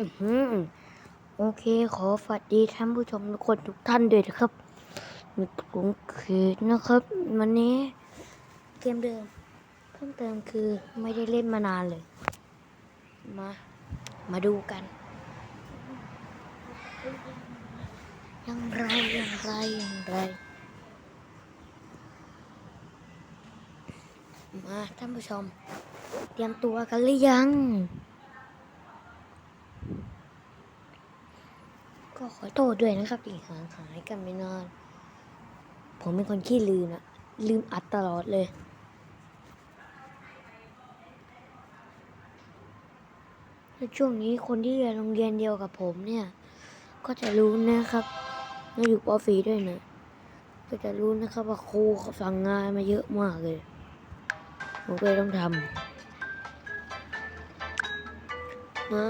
อื้อหือโอเค ขอสวัสดีท่านผู้ชมทุกคนทุกท่านด้วยนะครับมีกรุงเขตนะครับ วันนี้เกมเดิม เพิ่มเติมคือไม่ได้เล่นมานานเลย มา มาดูกันอย่างไรอย่างไรอย่างไรมาท่านผู้ชม เตรียมตัวกันหรือยัง ก็ขอโทษด้วยนะครับที่ห่างหายกันไม่นาน ผมเป็นคนขี้ลืมอะลืมอัดตลอดเลยแล้วช่วงนี้คนที่เรียนโรงเรียนเดียวกับผมเนี่ย ก็จะรู้นะครับเราอยู่ปอฟีด้วยนะก็จะรู้นะครับว่าครูเขาสั่งงานมาเยอะมากเลย ผมก็เลยต้องทำมา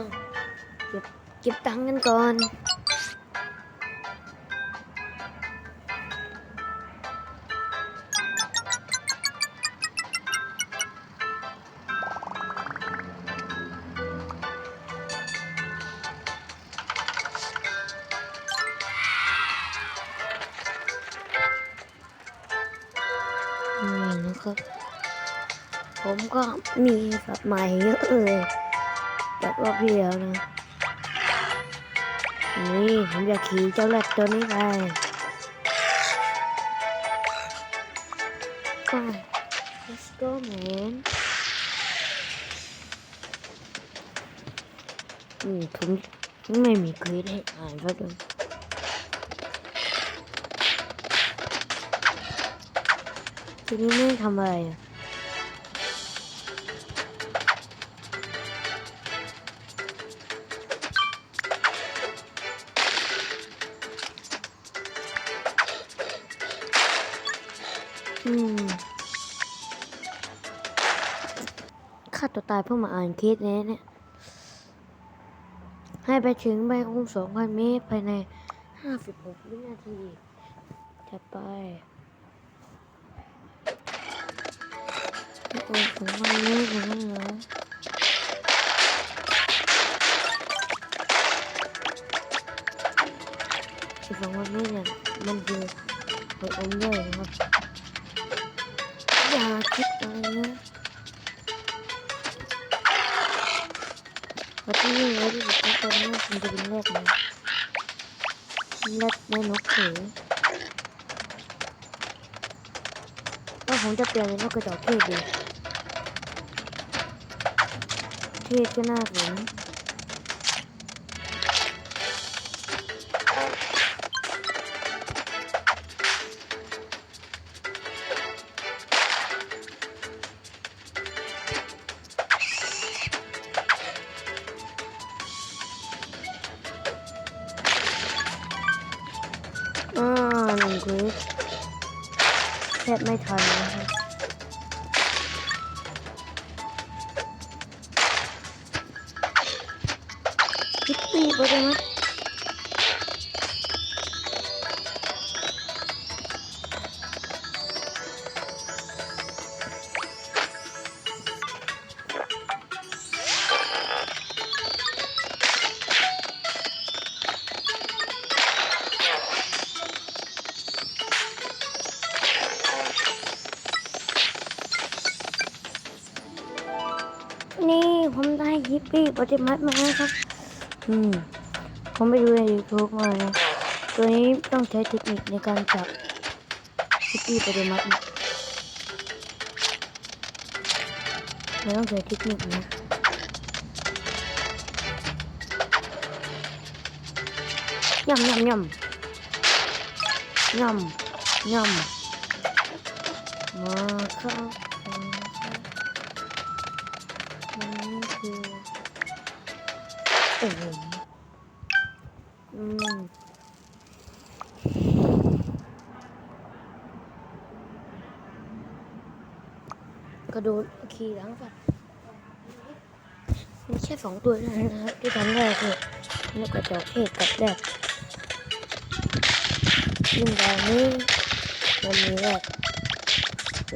เก็บเก็บตังค์กันก่อน มีสัตว์ใหม่เยอะเลยจากรอบที่แล้วนะ นี่ผมอยากขี่เจ้าแรดตัวนี้ไปก็ let's go man อืมผมไม่มีคลิปให้อ่านก็ด้วยทีนี้ไม่ทำอะไรอะ ฆ่าตัวตายเพื่อมาอ่านเคสนี้เนี่ย ให้ไปถึงใบคุ้มสองพันเมตรภายในห้าสิบหกวินาทีจะไปไปคุ้มสองพันเมตรอย่างนั้นเหรอสิบสองพันเมตรเนี่ยมันคือหอยอมย่อยนะครับ อย่าคิดอะไรนะวัที่นี่ไว้ที่สุดตอนนี้คุณจะเป็น บไม่ทันนะครับ ได้ยิปปี้ปฏิมัติมาแล้วครับ อืม ผมไปดูในยูทูบมานะตัวนี้ต้องใช้เทคนิคในการจับยิปปี้ปฏิมัตินะไม่ต้องใช้เทคนิคนะยำยำยำยำยำมาครับมาครับนี่คือ โอ้โหอืมกระโดดขี่หลังสัตว์มีแค่สองตัวเท่านั้นนะครับที่ทำได้คือนกกระจอกเทศกับแรดซึ่งดาวนี้มันมีแรด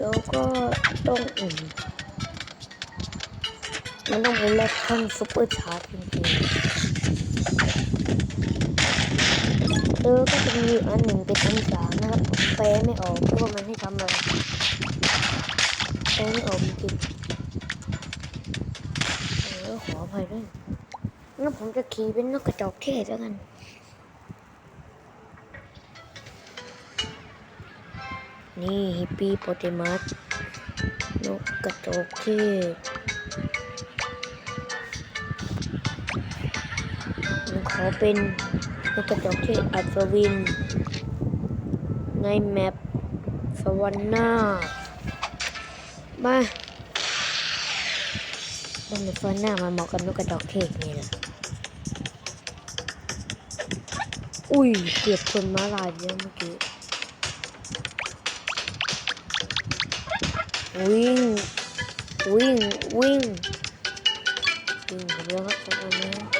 แล้วก็ต้องอื่น มันต้องเป็นแรกขั้นซุปเปอร์ชาร์จจริงๆเออก็จะมีอันหนึ่งเป็นอันสามนะครับผมแปลไม่ออกเพราะว่ามันให้ทำอะไรแปลไม่ออกจริงๆเออขออภัยด้วยงั้นผมจะขี่เป็นนกกระจอกเทศแล้วกันนี่ฮิปปี้โปเตมัสนกกระจอกเทศ อเป็นนกกระจอกเทศอัศวิน ในแมปสวรรค์นามาบนสวรรค์นามาเหมาะกับนกกระจอกเทศนี่แหละอุ้ยเกือบชนมาลายเยอะเมื่อกี้วิ่ง วิ่ง วิ่งวิ่งกันแล้วครับตอนนี้นี่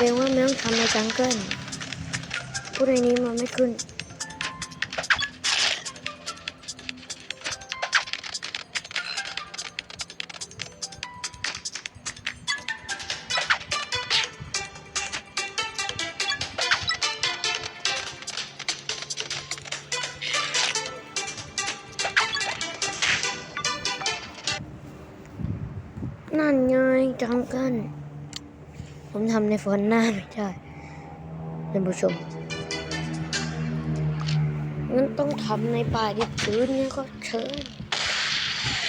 แสดงว่าไม่ต้องทำในจังเกิลพูดในนี้มันไม่ขึ้น วันหน้าไม่ได้ท่านผู้ชมงั้นต้องทำในป่าดิบชื้นนี่ก็เชิญ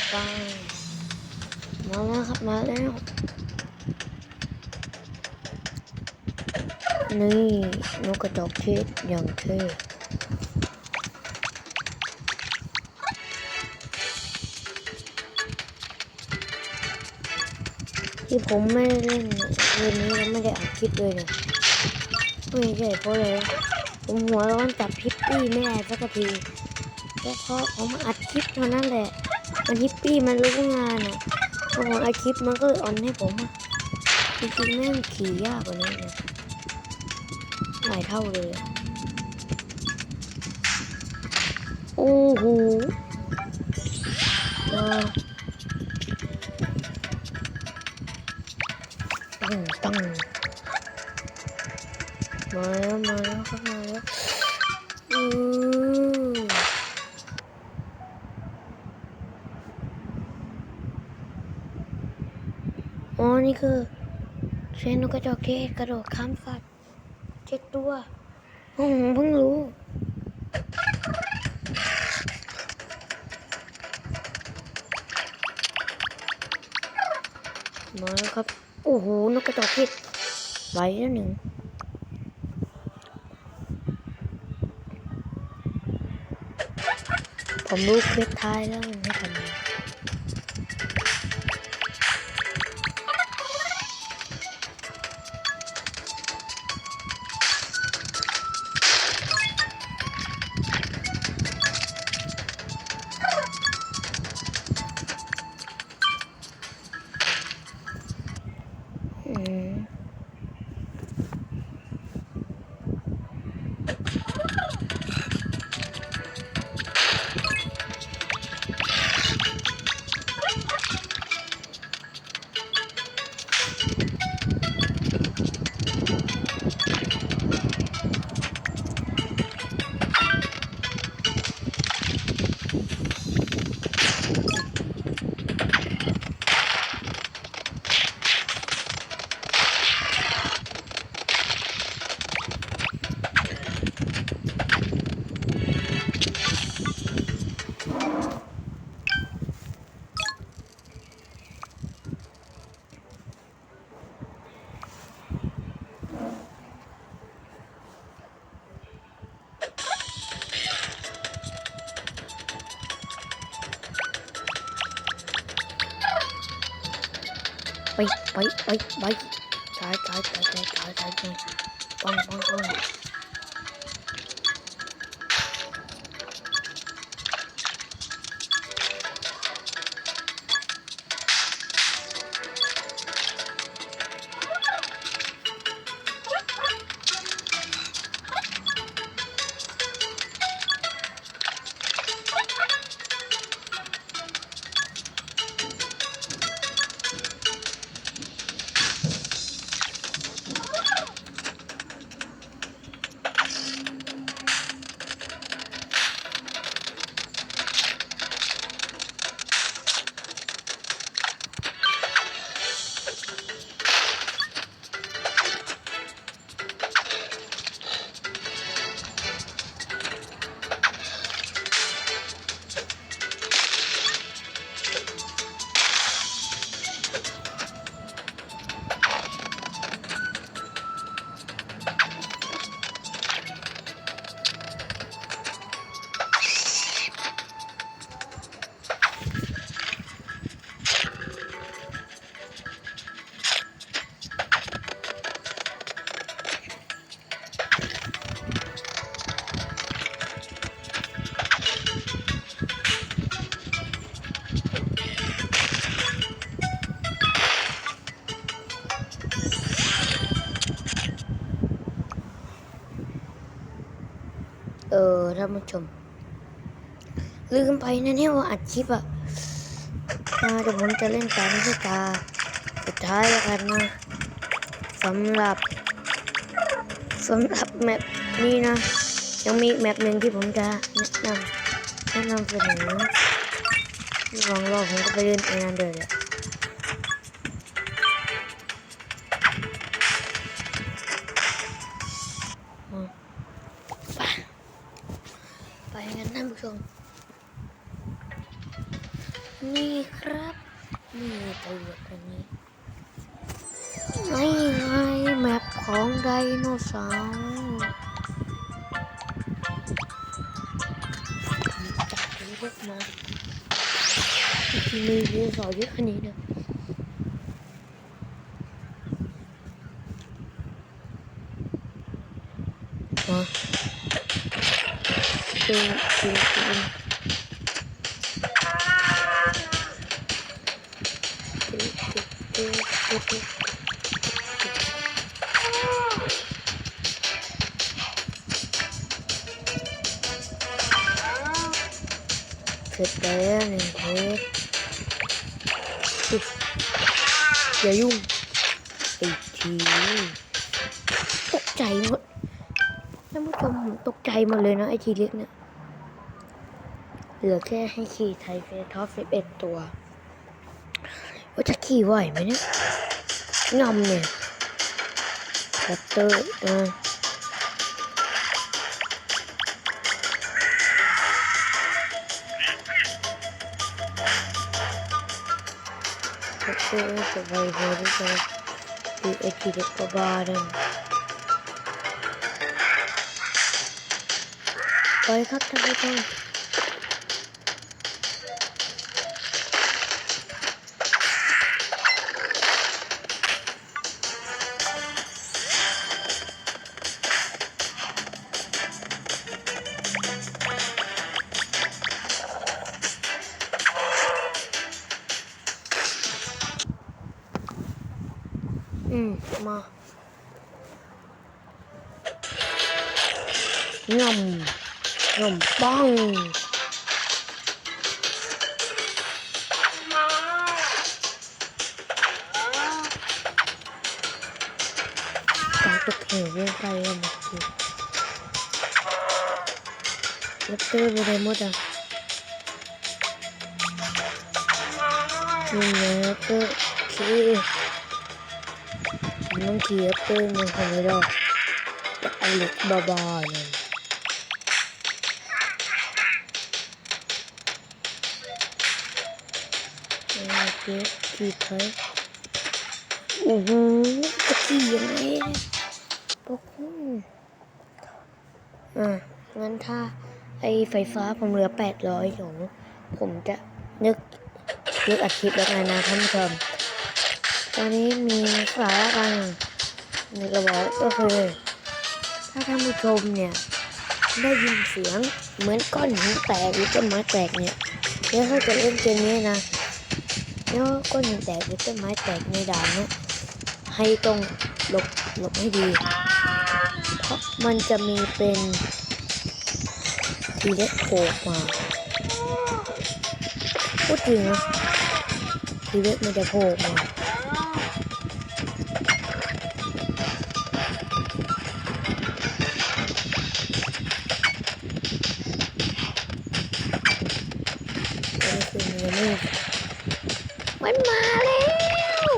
ไปมาแล้วครับมาแล้ว นี่นกกระจอกเทศอย่างเท่ ที่ผมไม่ได้เล่นเกมนี้แล้วไม่ได้อัดคลิปเลยเนี่ยไม่ใช่เพราะอะไรวะผมหัวร้อนจับฮิปปี้ไม่ได้สักทีก็เพราะผมอัดคลิปเท่านั้นแหละมันฮิปปี้มันรู้งานอะพอผมอัดคลิปมันก็อ่อนให้ผมอะจริงๆแม่งขี่ยากกว่านี้เลยหลายเท่าเลย โอ้โห นี่คือเชนนกกระจอกเทศกระโดดข้ามสัตว์เจ็ดตัวโอ้โหเพิ่งรู้ มาแล้วครับ โอ้โห นกกระจอกเทศไหวแล้วหนึ่งผมรู้คลิปท้ายแล้วไม่ทำ ไปไปไปไปซ้ายซ้า ผู้ชม ลืมไปนะเนี่ยว่าอัดคลิปอะอ่าเดี๋ยวผมจะเล่นตามนิทตาสุดท้ายแล้วกันนะสำหรับสำหรับแมปนี้นะ ยังมีแมปหนึ่งที่ผมจะแนะนำแนะนำเสนอระหว่างรอผมก็ไปเล่นงานเดินแหละ ชม นี่ครับนี่ตัวตัวนี้นี่ไงแมปของไดโนเสาร์จับตัวเล็กมามีไดโนเสาร์เยอะขนาดนี้เลยมา ดูดูดูเสร็จแล้วหนึ่งเทปอุ๊ยอย่ายุ่งไอ้ทีตกใจหมดท่านผู้ชมตกใจหมดเลยนะไอทีเล็กเนี่ย เหลือแค่ให้ขี่ไทเฟท็อป11ตัว ว่าจะขี่ไหวไหมเนี่ยงอมเนี่ยแคปเตอร์อ่าแคปเตอร์สบายหัวด้วยกันดีเอ็กซ์เด็กกบาร์นไปครับท่านผู้ชม ไปไหนหมดอะนี่ไงแล้วเตอร์โอเคผม ต้องขี่แอปเปิ้ลมันคงไม่ได้จะเอาเล็กบ้าๆเลยเอาเก็บขี่ไปโอ้โหจะขี่ยังไงเนี่ยพวกคุณอะงั้นถ้าไอไฟฟ้าผมเหลือแปดร้อยอยู่ผมจะนึกนึกอาทิตย์แล้วกันนะท่านผู้ชม ตอนนี้มีสาระกันในกระบอกก็คือถ้าท่านผู้ชมเนี่ย ได้ยินเสียงเหมือนก้อนหินแตกหรือต้นไม้แตกเนี่ยแล้วถ้าจะเล่นเกมนี้นะแล้วก้อนหินแตกหรือต้นไม้แตกในด่านเนี่ยให้ต้องหลบหลบให้ดี เพราะมันจะมีเป็นทีเล็กโผล่มาพูดจริงนะทีเล็กมันจะโผล่มา มันมาแล้ว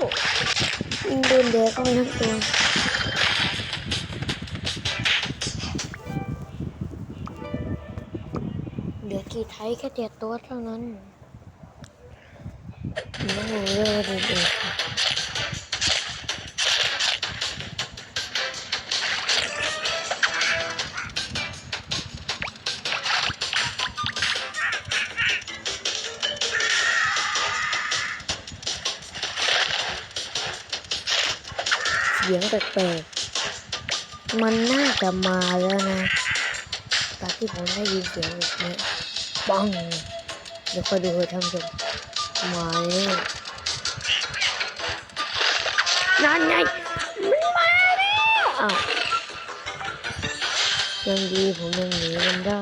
เดินเด็กเข้าไปทั้งตัวเหลือกี่ไทยแค่เจ็ดตัวเท่านั้นไม่รู้เรื่องเลย เสียงแปลกๆ มันน่าจะมาแล้วนะตอนที่ผมได้ยินเสียงแบบนี้ปังเดี๋ยวคอยดูเถอะท่านผู้ชมมาแล้วนั่นไงมันมาแล้วอ้าวยังดีผมยังหนีมันได้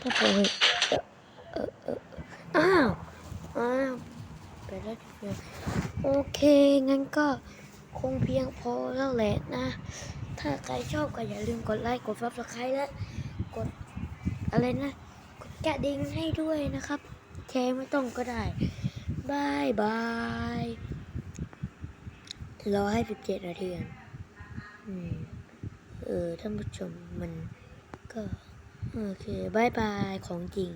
ถ้าพอเฮ้ยเออเออเอออ้าวอ้าว ไปแล้วทีเดียวโอเค งั้นก็คงเพียงพอแล้วแหละนะ ถ้าใครชอบก็อย่าลืมกดไลค์ กดซับสไครต์และกดอะไรนะ กดกระดิ่งให้ด้วยนะครับ แชร์ไม่ต้องก็ได้บายบายรอให้สิบเจ็ดนาทีก่อนอืมเออ ท่านผู้ชมมันก็ โอเคบายบายของจริง